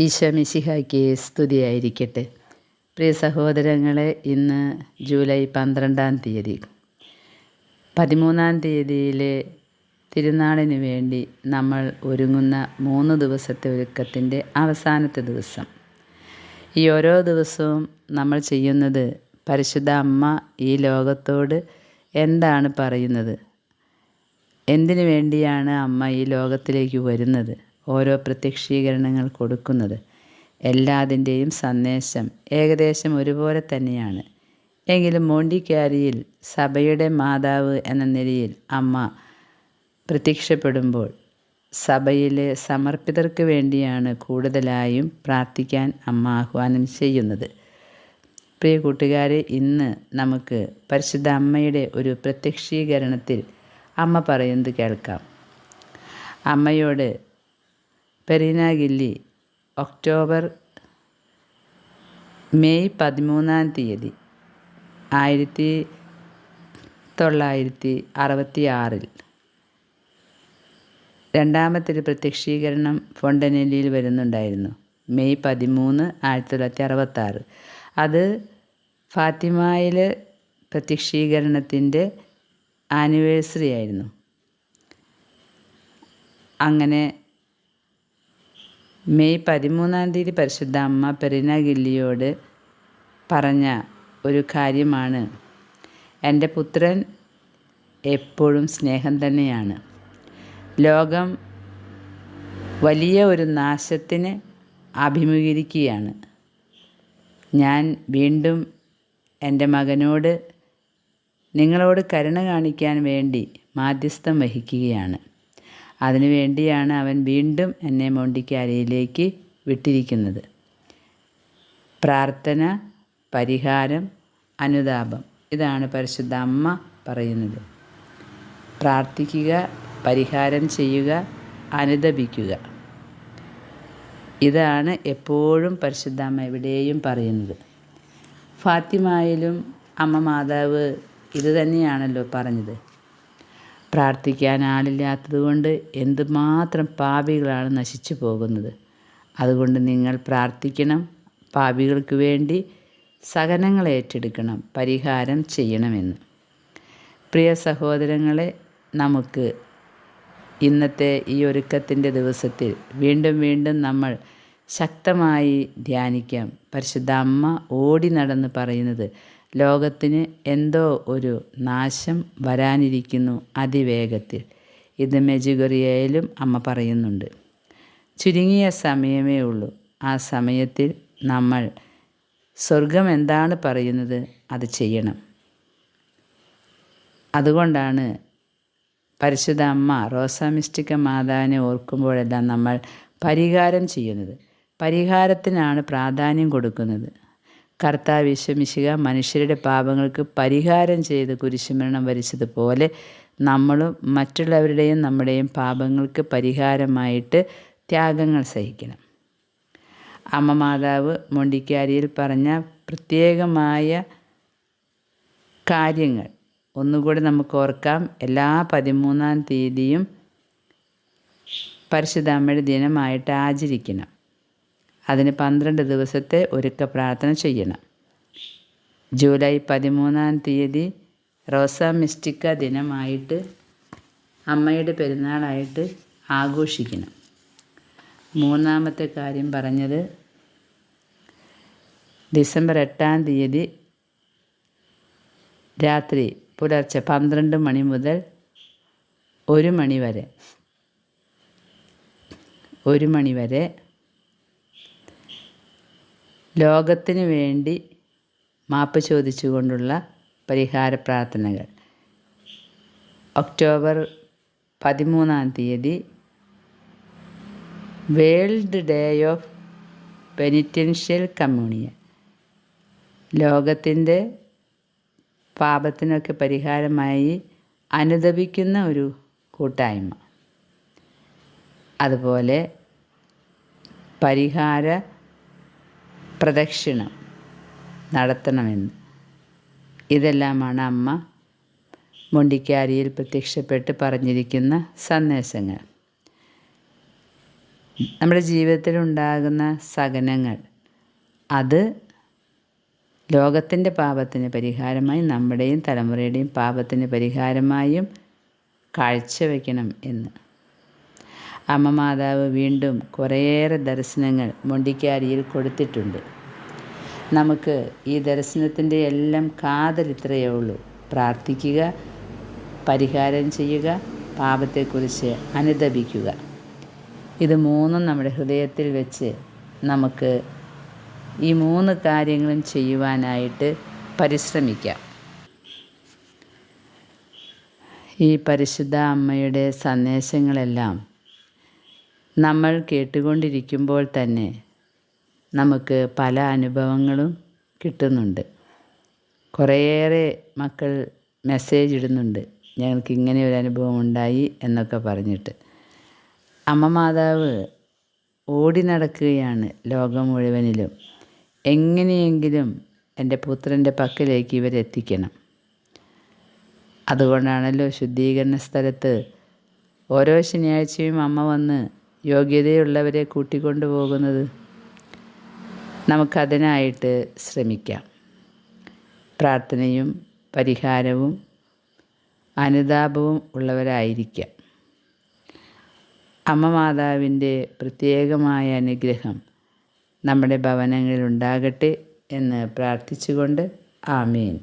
ഈശോ മിശിഹായ്ക്ക് സ്തുതിയായിരിക്കട്ടെ. പ്രിയ സഹോദരങ്ങളെ ഇന്ന് ജൂലൈ പന്ത്രണ്ടാം തീയതി. പതിമൂന്നാം തീയതിയിലെ തിരുനാളിന് വേണ്ടി നമ്മൾ ഒരുങ്ങുന്ന മൂന്ന് ദിവസത്തെ ഒരുക്കത്തിന്റെ അവസാനത്തെ ദിവസം. ഈ ഓരോ ദിവസവും നമ്മൾ ചെയ്യുന്നത് പരിശുദ്ധ അമ്മ ഈ ലോകത്തോട് എന്താണ് പറയുന്നത്? എന്തിനു വേണ്ടിയാണ് അമ്മ ഈ ലോകത്തിലേക്ക് വരുന്നത്? ഓരോ പ്രത്യക്ഷീകരണങ്ങൾ കൊടുക്കുന്നത്. എല്ലാതിന്റെയും സന്ദേശം ഏകദേശം ഒരുപോലെ തന്നെയാണ്. എങ്കിലും മോണ്ടിക്കാരിയിൽ സഭയുടെ മാതാവ് എന്ന നിലയിൽ അമ്മ പ്രത്യക്ഷപ്പെടുമ്പോൾ സഭയിലെ സമർപ്പിതർക്ക് വേണ്ടിയാണ് കൂടുതലായും പ്രാർത്ഥിക്കാൻ അമ്മ ആഹ്വാനം ചെയ്യുന്നത്. പ്രിയ കൂട്ടുകാരെ ഇന്ന് നമുക്ക് പരിശുദ്ധ അമ്മയുടെ ഒരു പ്രത്യക്ഷീകരണത്തിൽ അമ്മ പറയുന്നത് കേൾക്കാം. അമ്മയോട് പെരീന ഗില്ലി ഒക്ടോബർ മെയ് പതിമൂന്നാം തീയതി ആയിരത്തി തൊള്ളായിരത്തി അറുപത്തി ആറിൽ രണ്ടാമത്തെ ഒരു പ്രത്യക്ഷീകരണം ഫൊണ്ടനെല്ലിയിൽ വരുന്നുണ്ടായിരുന്നു മെയ് പതിമൂന്ന് ആയിരത്തി തൊള്ളായിരത്തി അറുപത്താറ് അത് ഫാത്തിമയിൽ പ്രത്യക്ഷീകരണത്തിന്റെ ആനിവേഴ്സറി ആയിരുന്നു. അങ്ങനെ മെയ് പതിമൂന്നാം തീയതി പരിശുദ്ധ അമ്മ പെറിന ഗില്ലിയോട് പറഞ്ഞ ഒരു കാര്യമാണ്. എന്റെ പുത്രൻ എപ്പോഴും സ്നേഹം തന്നെയാണ്. ലോകം വലിയ ഒരു നാശത്തിന് അഭിമുഖീകരിക്കുകയാണ്. ഞാൻ വീണ്ടും എന്റെ മകനോട് നിങ്ങളോട് കരുണ കാണിക്കാൻ വേണ്ടി മാധ്യസ്ഥം വഹിക്കുകയാണ്. അതിനുവേണ്ടിയാണ് അവൻ വീണ്ടും എന്നെ മൗണ്ടിക്കാരയിലേക്ക് വിട്ടിരിക്കുന്നത്. പ്രാർത്ഥന പരിഹാരം അനുതാപം. ഇതാണ് പരിശുദ്ധ അമ്മ പറയുന്നത്. പ്രാർത്ഥിക്കുക പരിഹാരം ചെയ്യുക അനുദപിക്കുക. ഇതാണ് എപ്പോഴും പരിശുദ്ധ അമ്മ എവിടെയും പറയുന്നത്. ഫാത്തിമായിലും അമ്മ മാതാവ് ഇത് തന്നെയാണല്ലോ പറഞ്ഞത്. പ്രാർത്ഥിക്കാൻ ആളില്ലാത്തത് കൊണ്ട് എന്തുമാത്രം പാപികളാണ് നശിച്ചു പോകുന്നത്. അതുകൊണ്ട് നിങ്ങൾ പ്രാർത്ഥിക്കണം. പാപികൾക്ക് വേണ്ടി സഹനങ്ങൾ ഏറ്റെടുക്കണം. പരിഹാരം ചെയ്യണമെന്ന്. പ്രിയ സഹോദരങ്ങളെ നമുക്ക് ഇന്നത്തെ ഈ ഒരുക്കത്തിന്റെ ദിവസത്തിൽ വീണ്ടും വീണ്ടും നമ്മൾ ശക്തമായി ധ്യാനിക്കാം. പരിശുദ്ധ അമ്മ ഓടി നടന്ന് പറയുന്നത് ലോകത്തിന് എന്തോ ഒരു നാശം വരാനിരിക്കുന്നു അതിവേഗത്തിൽ. ഇത് മെജുഗറിയയിലും അമ്മ പറയുന്നുണ്ട്. ചുരുങ്ങിയ സമയമേ ഉള്ളൂ. ആ സമയത്തിൽ നമ്മൾ സ്വർഗം എന്താണ് പറയുന്നത് അത് ചെയ്യണം. അതുകൊണ്ടാണ് പരിശുദ്ധ അമ്മ റോസാമിസ്റ്റിക്ക മാതാവിനെ ഓർക്കുമ്പോഴെല്ലാം നമ്മൾ പരിഹാരം ചെയ്യുന്നത്. പരിഹാരത്തിനാണ് പ്രാധാന്യം കൊടുക്കുന്നത്. കർത്താവ് വിശ്വമിശിക മനുഷ്യരുടെ പാപങ്ങൾക്ക് പരിഹാരം ചെയ്ത് കുരിശുമരണം വരിച്ചതുപോലെ നമ്മളും മറ്റുള്ളവരുടെയും നമ്മുടെയും പാപങ്ങൾക്ക് പരിഹാരമായിട്ട് ത്യാഗങ്ങൾ സഹിക്കണം. അമ്മ മാതാവ് മൊണ്ടിക്കാരിയിൽ പറഞ്ഞ പ്രത്യേകമായ കാര്യങ്ങൾ ഒന്നുകൂടി നമുക്ക് ഓർക്കാം. എല്ലാ പതിമൂന്നാം തീയതിയും പരിശുദ്ധാമ്മയുടെ ദിനമായിട്ട് ആചരിക്കണം. അതിന് പന്ത്രണ്ട് ദിവസത്തെ ഒരുക്ക പ്രാർത്ഥന ചെയ്യണം. ജൂലൈ പതിമൂന്നാം തീയതി റോസ മിസ്റ്റിക്ക ദിനമായിട്ട് അമ്മയുടെ പെരുന്നാളായിട്ട് ആഘോഷിക്കണം. മൂന്നാമത്തെ കാര്യം പറഞ്ഞത് ഡിസംബർ എട്ടാം തീയതി രാത്രി പുലർച്ചെ പന്ത്രണ്ട് മണി മുതൽ ഒരു മണി വരെ ഒരു മണി വരെ ലോകത്തിന് വേണ്ടി മാപ്പ് ചോദിച്ചുകൊണ്ടുള്ള പരിഹാര പ്രാർത്ഥനകൾ. ഒക്ടോബർ പതിമൂന്നാം തീയതി world day of penitential communion. ലോകത്തിന്റെ പാപത്തിനൊക്കെ പരിഹാരമായി അനുദപിക്കുന്ന ഒരു കൂട്ടായ്മ. അതുപോലെ പരിഹാര പ്രദക്ഷിണം നടത്തണമെന്ന്. ഇതെല്ലാമാണ് അമ്മ മുണ്ടിക്കാരിയിൽ പ്രത്യക്ഷപ്പെട്ട് പറഞ്ഞിരിക്കുന്ന സന്ദേശങ്ങൾ. നമ്മുടെ ജീവിതത്തിലുണ്ടാകുന്ന സഹനങ്ങൾ അത് ലോകത്തിന്റെ പാപത്തിന് പരിഹാരമായി നമ്മുടെയും തലമുറയുടെയും പാപത്തിന് പരിഹാരമായും കാഴ്ചവെക്കണം എന്ന്. അമ്മ മാതാവ് വീണ്ടും കുറേയേറെ ദർശനങ്ങൾ മൊണ്ടിക്കാരിയിൽ കൊടുത്തിട്ടുണ്ട്. നമുക്ക് ഈ ദർശനത്തിന്റെ എല്ലാം കാതൽ ഇത്രയേ ഉള്ളൂ. പ്രാർത്ഥിക്കുക പരിഹാരം ചെയ്യുക പാപത്തെക്കുറിച്ച് അനുദപിക്കുക. ഇത് മൂന്നും നമ്മുടെ ഹൃദയത്തിൽ വെച്ച് നമുക്ക് ഈ മൂന്ന് കാര്യങ്ങളും ചെയ്യുവാനായിട്ട് പരിശ്രമിക്കാം. ഈ പരിശുദ്ധ അമ്മയുടെ സന്ദേശങ്ങളെല്ലാം നമ്മൾ കേട്ടുകൊണ്ടിരിക്കുമ്പോൾ തന്നെ നമുക്ക് പല അനുഭവങ്ങളും കിട്ടുന്നുണ്ട്. കുറേയേറെ മക്കൾ മെസ്സേജ് ഇടുന്നുണ്ട്. ഞങ്ങൾക്ക് ഇങ്ങനെ ഒരു അനുഭവം ഉണ്ടായി എന്നൊക്കെ പറഞ്ഞിട്ട്. അമ്മ മാതാവ് ഓടി നടക്കുകയാണ് ലോകം മുഴുവനിലും. എങ്ങനെയെങ്കിലും എന്റെ പുത്രന്റെ പക്കലേക്ക് ഇവരെത്തിക്കണം അതുകൊണ്ടാണല്ലോ ശുദ്ധീകരണ സ്ഥലത്ത് ഓരോ ശനിയാഴ്ചയും അമ്മ വന്ന് യോഗ്യതയുള്ളവരെ കൂട്ടിക്കൊണ്ടു പോകുന്നത് നമുക്കതിനായിട്ട് ശ്രമിക്കാം. പ്രാർത്ഥനയും പരിഹാരവും അനുതാപവും ഉള്ളവരായിരിക്കാം. അമ്മ മാതാവിന്റെ പ്രത്യേകമായ അനുഗ്രഹം നമ്മുടെ ഭവനങ്ങളിൽ ഉണ്ടാകട്ടെ എന്ന് പ്രാർത്ഥിച്ചുകൊണ്ട് ആമീൻ.